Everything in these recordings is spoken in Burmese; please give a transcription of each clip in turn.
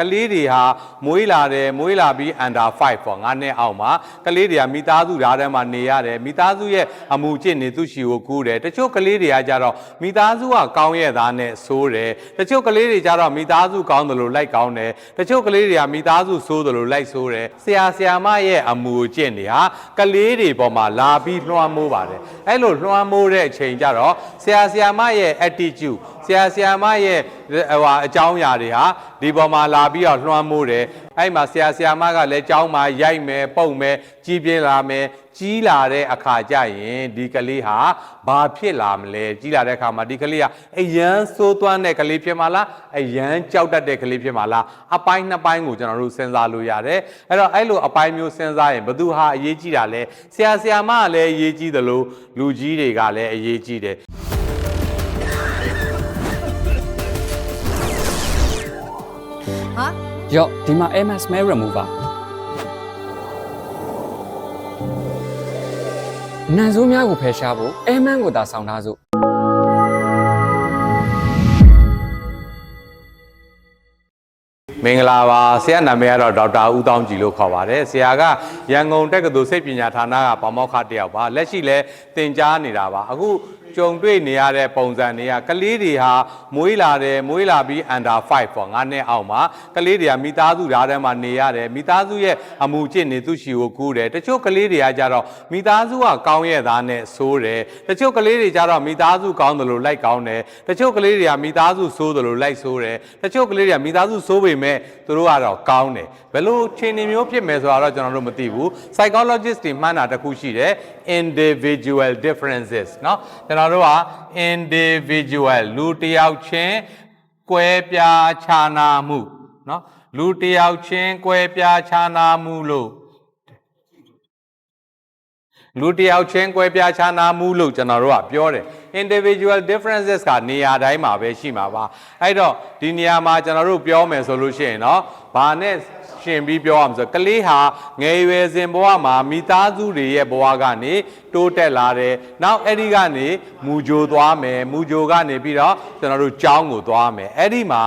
ကလေးတွေဟာမွေးလာတယ်မွေးလာပြီး under 5ပေါ့ငါးနှစ်အောက်မှာကလေးတွေကမိသားစုဓာတ်ထဲမှာနေရတယ်မိသားစုရဲ့အမှုကျင့်နေသူရှိကိုကူးတယ်တချို့ကလေးတွေကကြတော့မိသားစုကကောင်းရဲ့သားနဲ့ဆိုးတယ်တချို့ကလေးတွေကြတော့မိသားစုကောင်းတယ်လို့လိုက်ကောင်းတယ်တချို့ကလေးတွေကမိသားစုဆိုးတယ်လို့လိုက်ဆိုးတယ်ဆရာဆရာမရဲ့အမှုကျင့်တွေဟာကလေးတွေပေါ်မှာလာပြီးလွှမ်းမိုးပါတယ်အဲ့လိုလွှမ်းမိုးတဲ့အချိန်ကြတော့ဆရာဆရာမရဲ့ attitude ဆရာဆရာမရဲ့ဟိုဟာအကြောင်းအရာတွေဟာဒီပေါ်မှာလာပြီးတော့လွှမ်းမိုးတယ်အဲ့မှာဆရာဆရာမကလည်းကြောင်းမှာရိုက်မယ်ပုတ်မယ်ကြီးပြင်းလာမယ်ကြီးလာတဲ့အခါကျရင်ဒီကလေးဟာဘာဖြစ်လာမလဲကြီးလာတဲ့အခါမှာဒီကလေးကအယမ်းဆိုးသွမ်းတဲ့ကလေးဖြစ်မှာလားအယမ်းကြောက်တတ်တဲ့ကလေးဖြစ်မှာလားအပိုင်းနှစ်ပိုင်းကိုကျွန်တော်တို့စဉ်းစားလို့ရတယ်အဲ့တော့အဲ့လိုအပိုင်းမျိုးစဉ်းစားရင်ဘသူဟာအရေးကြီးတာလဲဆရာဆရာမကလည်းအရေးကြီးတယ်လို့လူကြီးတွေကလည်းအရေးကြီးတယ် ရော့ဒီမှာ MS Smell Remover နန်ဆိုးများကိုဖယ်ရှားဖို့ Airman ကိုသာဆောင်ထားစို့မင်္ဂလာပါဆရာနာမည်ကတော့ဒေါက်တာဦးတောင်းကြည်လို့ခေါ်ပါတယ်ဆရာကရန်ကုန်တက္ကသိုလ်စိတ်ပညာဌာနကပါမောက္ခတစ်ယောက်ပါလက်ရှိလဲသင်ကြားနေတာပါအခု ကြုံတွေ့နေရတဲ့ပုံစံတွေကကလေးတွေဟာမွေးလာတယ်မွေးလာပြီး under 5ပေါ့ငါးနှစ်အောက်မှာကလေးတွေကမိသားစုဓာတ်ထဲမှာနေရတယ်မိသားစုရဲ့အမှုကျင့်နေသူရှိကိုကူးတယ်တချို့ကလေးတွေကကြတော့မိသားစုကကောင်းရဲ့သားနဲ့ဆိုးတယ်တချို့ကလေးတွေကြတော့မိသားစုကောင်းတယ်လို့လိုက်ကောင်းတယ်တချို့ကလေးတွေကမိသားစုဆိုးတယ်လို့လိုက်ဆိုးတယ်တချို့ကလေးတွေကမိသားစုဆိုးပေမဲ့သူတို့ကတော့ကောင်းတယ်ဘယ်လိုခြေနေမျိုးဖြစ်မယ်ဆိုတာတော့ကျွန်တော်တို့မသိဘူး psychologist တွေမှန်းတာတစ်ခုရှိတယ် individual differences เนาะကျွန်တော် တို့က individual လူတစ်ယောက်ချင်းကွဲပြားခြားနာမှုเนาะလူတစ်ယောက်ချင်းကွဲပြားခြားနာမှုလို့ လူတစ်ယောက်ချင်းကွဲပြားခြားနာမှုလို့ကျွန်တော်တို့ကပြောတယ် individual differences ကနေရာတိုင်းမှာပဲရှိမှာပါအဲ့တော့ဒီနေရာမှာကျွန်တော်တို့ပြောမယ်ဆိုလို့ရှိရင်เนาะဘာနဲ့ရှင်ပြီးပြောရမှာဆိုကလေးဟာငယ်ရွယ်စဉ်ဘဝမှာမိသားစုတွေရဲ့ဘဝကနေတိုးတက်လာတယ်နောက်အဲ့ဒီကနေမူကြိုသွားမယ်မူကြိုကနေပြီးတော့ကျွန်တော်တို့ကြောင်းကိုသွားမယ်အဲ့ဒီမှာ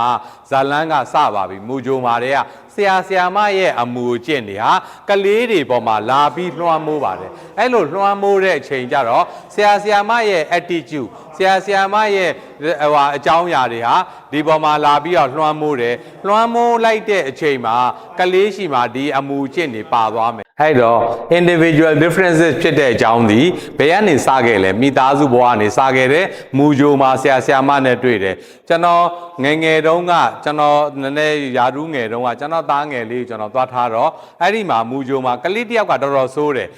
ဇာလန်းကစပါပြီမူကြိုမှာတည်းကဆရာဆရာမရဲ့အမူအကျင့်တွေဟာကလေးတွေပေါ်မှာလာပြီးလွှမ်းမိုးပါတယ်အဲ့လိုလွှမ်းမိုးတဲ့အချိန်ကြတော့ဆရာဆရာမရဲ့ attitude ဆရာဆရာမရဲ့ဟိုဟာအကြောင်းအရာတွေဟာဒီပေါ်မှာလာပြီးတော့လွှမ်းမိုးတယ်လွှမ်းမိုးလိုက်တဲ့အချိန်မှာကလေးရှိမှဒီအမူအကျင့်တွေပါသွားမယ်အဲ့တော့ individual differences ဖြစ်တဲ့အကြောင်းဒီဘယ်ကနေစခဲ့လဲမိသားစုဘဝကနေစခဲ့တယ်မူကြိုမှာဆရာဆရာမနဲ့တွေ့တယ်ကျွန်တော်ငယ်ငယ်တုန်းကကျွန်တော်နည်းနည်းယာရူးငယ်တုန်းကကျွန်တော်သားငယ်လေးကိုကျွန်တော်သွားထားတော့အဲ့ဒီမှာမူကြိုမှာကလေးတစ်ယောက်ကတော်တော်ဆိုးတယ်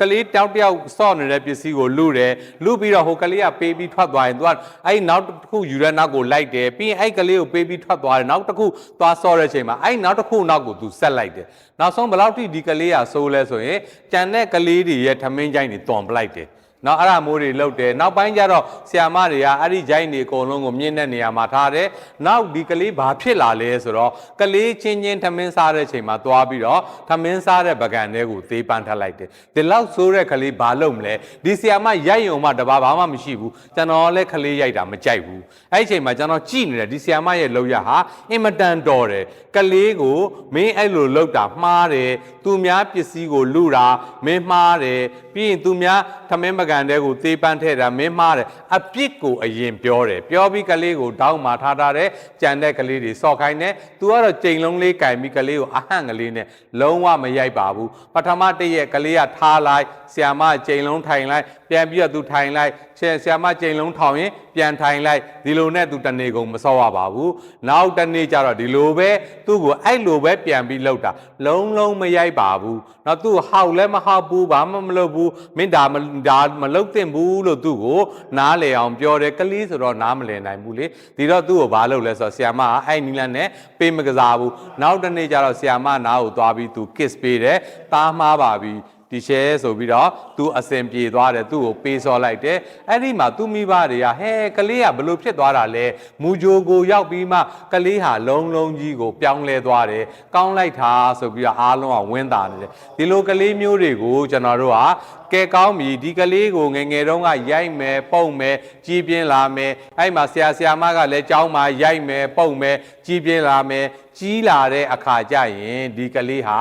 ကလေးတောက်တယောက်စော့နေတဲ့ပစ္စည်းကိုလူတယ်လူပြီးတော့ဟိုကလေးကပေးပြီးထွက်သွားရင် तू ကအဲ့နောက်တစ်ခုယူတဲ့နောက်ကိုလိုက်တယ်ပြီးရင်အဲ့ကလေးကိုပေးပြီးထွက်သွားတယ်နောက်တစ်ခုသွားစော့တဲ့အချိန်မှာအဲ့နောက်တစ်ခုနောက်ကို तू ဆက်လိုက်တယ်နောက်ဆုံးဘယ်လောက်ထိဒီကလေးကဆိုးလဲဆိုရင်ကြံတဲ့ကလေးတွေရဲ့ထမင်းကြိုင်းတွေတွန်ပလိုက်တယ် နော်အဲ့ဒါမိုးတွေလုတ်တယ်နောက်ပိုင်းကျတော့ဆီယာမတွေကအဲ့ဒီဂျိုင်းတွေအကုန်လုံးကိုမြင့်တဲ့နေရာမှာထားတယ်နောက်ဒီကလေးဘာဖြစ်လာလဲဆိုတော့ကလေးချင်းချင်းထမင်းစားတဲ့အချိန်မှာသွားပြီးတော့ထမင်းစားတဲ့ပကံတွေကိုသေးပန်းထပ်လိုက်တယ်ဒီလောက်ဆိုးတဲ့ကလေးဘာလုပ်မလဲဒီဆီယာမရိုက်ယုံမှတပါဘာမှမရှိဘူးကျွန်တော်လည်းကလေးရိုက်တာမကြိုက်ဘူးအဲ့ဒီအချိန်မှာကျွန်တော်ကြည့်နေတယ်ဒီဆီယာမရဲ့လောက်ရဟာအင်မတန်တော်တယ်ကလေးကိုမင်းအဲ့လိုလောက်တာမှားတယ်သူများပစ္စည်းကိုလူတာမင်းမှားတယ်ပြီးရင်သူများထမင်းပကံတဲ့ကိုသေးပန်းထဲတာမင်းမှားတယ်အပြစ်ကိုအရင်ပြောတယ်ပြောပြီးကလေးကိုတောင်းမာထားထားတယ်ကြံတဲ့ကလေးတွေစော့ခိုင်းတယ်သူကတော့ကြိမ်လုံးလေးကင်ပြီးကလေးကိုအဟန့်ကလေးနဲ့လုံးဝမရိုက်ပါဘူးပထမတစ်ရက်ကလေးကထားလိုက်ဆီယာမကြိမ်လုံးထိုင်လိုက်ပြန်ပြီးတော့သူထိုင်လိုက်ဆရာဆီယာမကြိမ်လုံးထောင်ရင်ပြန်ထိုင်လိုက်ဒီလိုနဲ့သူတနေကုန်မစော့ရပါဘူးနောက်တစ်နေ့ကျတော့ဒီလိုပဲသူ့ကိုအဲ့လိုပဲပြန်ပြီးလှုပ်တာလုံးလုံးမရိုက်ပါဘူးနောက်သူ့ဟောက်လည်းမဟောက်ဘူးဘာမှမလုပ်ဘူးမင်းဒါမဒါမလုပ်သင့်ဘူးလို့သူ့ကိုနားလေအောင်ပြောတယ်ကလေးဆိုတော့နားမလည်နိုင်ဘူးလေဒီတော့သူ့ကိုဘာလုပ်လဲဆိုတော့ဆီယာမကအဲ့နီလန်နဲ့ပေးမကစားဘူးနောက်တစ်နေ့ကျတော့ဆီယာမနားကိုသွားပြီးသူ kiss ပေးတယ်တားမှားပါပြီ ဒီရှဲဆိုပြီးတော့သူအစင်ပြေသွားတယ်သူ့ကိုပေးစော်လိုက်တယ်အဲ့ဒီမှာသူမိဘတွေကဟဲကလေးကဘလို့ဖြစ်သွားတာလဲမူဂျိုကိုရောက်ပြီးမှကလေးဟာလုံးလုံးကြီးကိုပြောင်းလဲသွားတယ်ကောင်းလိုက်တာဆိုပြီးတော့အားလုံးကဝင်းတာနေတယ်ဒီလိုကလေးမျိုးတွေကိုကျွန်တော်တို့ကကဲကောင်းပြီဒီကလေးကိုငယ်ငယ်တုန်းကရိုက်မယ်ပုံမယ်ကြီးပြင်းလာမယ်အဲ့မှာဆရာဆရာမကလည်းကြောင်းမှာရိုက်မယ်ပုံမယ်ကြီးပြင်းလာမယ် ကြီးလာတဲ့အခါကျရင်ဒီကလေးဟာ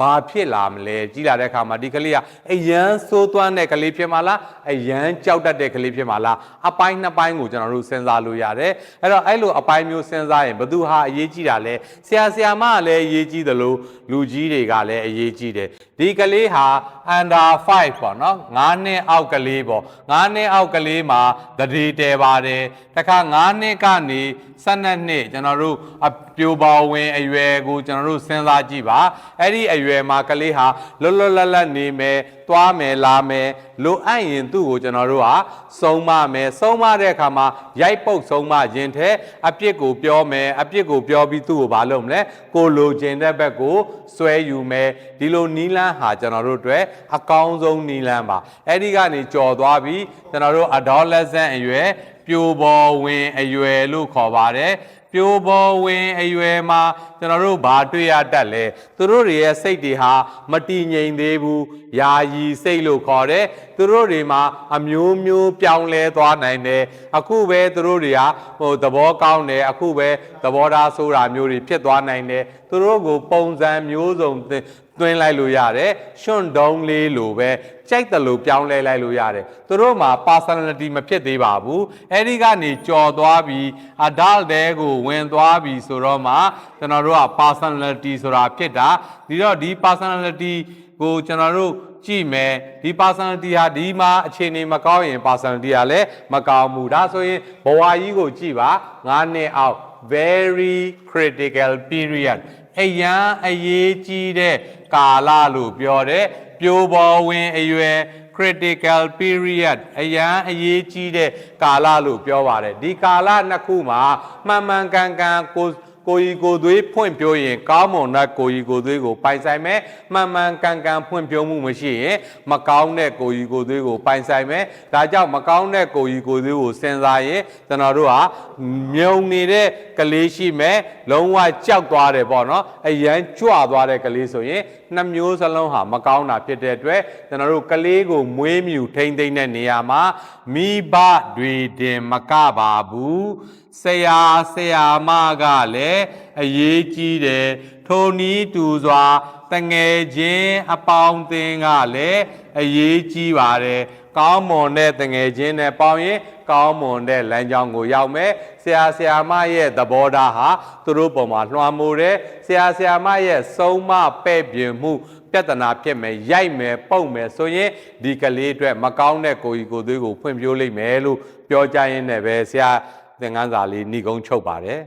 ဘာဖြစ်လာမလဲကြီးလာတဲ့အခါမှာဒီကလေးကအယမ်းဆိုးသွမ်းတဲ့ကလေးဖြစ်မှာလားအယမ်းကြောက်တတ်တဲ့ကလေးဖြစ်မှာလားအပိုင်းနှစ်ပိုင်းကိုကျွန်တော်တို့စဉ်းစားလို့ရတယ်အဲ့တော့အဲ့လိုအပိုင်းမျိုးစဉ်းစားရင်ဘသူဟာအရေးကြီးတာလဲဆရာဆရာမကလည်းအရေးကြီးတယ်လို့လူကြီးတွေကလည်းအရေးကြီးတယ်ဒီကလေးဟာ under 5ပေါ့နော်9နှစ်အောက်ကလေးပေါ့9နှစ်အောက်ကလေးမှာတတိတဲပါတယ်တခါ9နှစ်ကနေ12နှစ်ကျွန်တော်တို့အပြိုပေါဝင်အရွယ်ကိုကျွန်တော်တို့စဉ်းစားကြည့်ပါအဲ့ဒီအရွယ်မှာကလေးဟာလွတ်လွတ်လပ်လပ်နေမယ်သွားမယ်လာမယ်လိုအပ်ရင်သူ့ကိုကျွန်တော်တို့ဟာစုံမမယ်စုံမတဲ့အခါမှာရိုက်ပုတ်စုံမခြင်းထဲအပြစ်ကိုပြောမယ်အပြစ်ကိုပြောပြီးသူ့ကိုဘာလုပ်မလဲကိုလိုချင်တဲ့ဘက်ကိုစွဲယူမယ်ဒီလိုနီးလန်းဟာကျွန်တော်တို့အတွက်အကောင်းဆုံးနီးလန်းပါအဲ့ဒီကနေကြော်သွားပြီးကျွန်တော်တို့ adolescent အရွယ်ပြိုပေါ်ဝင်အရွယ်လို့ခေါ်ပါတယ် ပြိုပေါ်ဝင်အရွယ်မှာကျွန်တော်တို့ဘာတွေ့ရတတ်လဲသူတို့တွေရဲ့စိတ်တွေဟာမတည်ငြိမ်သေးဘူးယာယီစိတ်လို့ခေါ်တယ်သူတို့တွေမှာအမျိုးမျိုးပြောင်းလဲသွားနိုင်တယ်အခုပဲသူတို့တွေကဟိုသဘောကောင်းတယ်အခုပဲသဘောထားဆိုးတာမျိုးတွေဖြစ်သွားနိုင်တယ်သူတို့ကိုပုံစံမျိုးစုံ သင်သွင်းလိုက်လို့ရတယ်ရှွန့်တုံးလေးလိုပဲကြိုက်တယ်လို့ပြောင်းလဲလိုက်လို့ရတယ်သူတို့မှာ personality မဖြစ်သေးပါဘူးအဲ့ဒီကနေကြော်သွားပြီး adult တဲကိုဝင်သွားပြီးဆိုတော့မှကျွန်တော်တို့က personality ဆိုတာဖြစ်တာဒီတော့ဒီ personality ကိုကျွန်တော်တို့ကြည့်မယ်ဒီ personality ဟာဒီမှာအခြေအနေမကောင်းရင် personality ကလည်းမကောင်းဘူးဒါဆိုရင်ဘဝကြီးကိုကြည့်ပါ9နှစ်အောက် very critical period အရန်အရေးကြီးတဲ့ကာလလို့ပြောတယ်ပြိုပေါ်ဝင်အရွယ် critical period အရန်အရေးကြီးတဲ့ကာလလို့ပြောပါတယ်ဒီကာလနှစ်ခုမှာမှန်မှန်ကန်ကန်ကို ကိုကြီးကိုသွေးဖွင့်ပြောရင်ကောင်းမွန်တဲ့ကိုကြီးကိုသွေးကိုပိုင်ဆိုင်မယ်မှန်မှန်ကန်ကန်ဖွင့်ပြောမှုမရှိရင်မကောင်းတဲ့ကိုကြီးကိုသွေးကိုပိုင်ဆိုင်မယ်ဒါကြောင့်မကောင်းတဲ့ကိုကြီးကိုသွေးကိုစဉ်းစားရင်ကျွန်တော်တို့ဟာမြုံနေတဲ့ကလေးရှိမယ်လုံးဝကြောက်သွားတယ်ပေါ့နော်အရန်ကြွသွားတဲ့ကလေးဆိုရင်နှစ်မျိုးစလုံးဟာမကောင်းတာဖြစ်တဲ့အတွက်ကျွန်တော်တို့ကလေးကိုမွေးမြူထိမ့်သိမ့်တဲ့နေရာမှာမိဘတွေတင်မကပါဘူးဆရာဆရာမကလည်းအရေးကြီးတယ်ထိုနည်းတူစွာတငယ်ချင်းအပေါင်းအသင်းကလည်းအရေးကြီးပါတယ်ကောင်းမွန်တဲ့တငယ်ချင်းနဲ့ပေါင်းရင်ကောင်းမွန်တဲ့လမ်းကြောင်းကိုရောက်မယ်ဆရာဆရာမရဲ့သဘောထားဟာသူတို့ပုံမှာလွှမ်းမိုးတယ်ဆရာဆရာမရဲ့ဆုံးမပဲ့ပြင်မှုပြဿနာဖြစ်မယ်ရိုက်မယ်ပုတ်မယ်ဆိုရင်ဒီကလေးအတွက်မကောင်းတဲ့ကိုကြီးကိုသွေးကိုဖွင့်ပြိုးလိုက်မယ်လို့ပြောကြရင်းနဲ့ပဲဆရာ သင်ခန်းစာလေးဏိကုံးချုပ်ပါတယ်